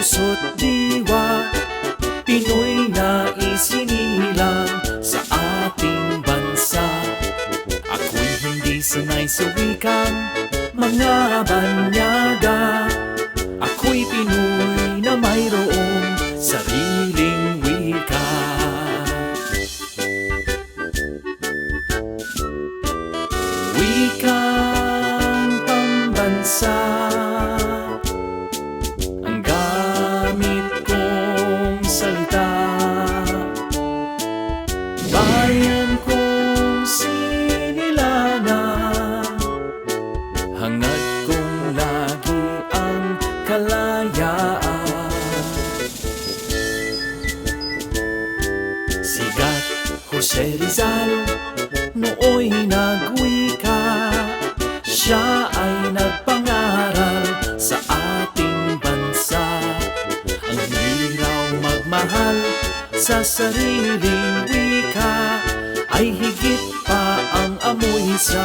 puso't diwa Pinoy na isinilang sa ating bansa. Ako'y hindi sanay sa wikang mga banyaga. Ako'y Pinoy na mayroong sariling Bayan kong sinilangan Hangad kong lagi ang kalayaan. Sigat Jose Rizal Nooy nagwika. Siya ay nagpangaral sa ating bansa. Ang hiraw magmahal sa sariling wika sa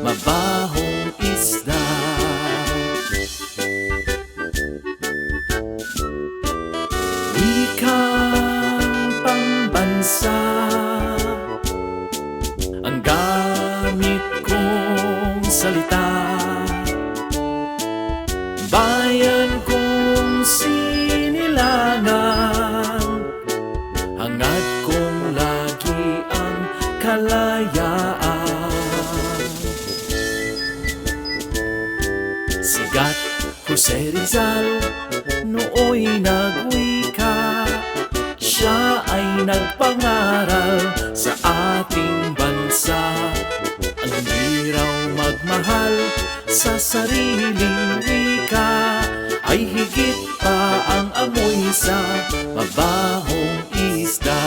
mabahong isda. Wikang pambansa Ang gamit kong salita. Bayan kong sinilangan Hangad kong lagi ang kalayaan Sigat Jose Rizal Nooy nagwika. Siya ay nagpangaral sa ating bansa. Ang hiraw magmahal sa sariling wika. Ay higit pa ang amoy sa mabahong isda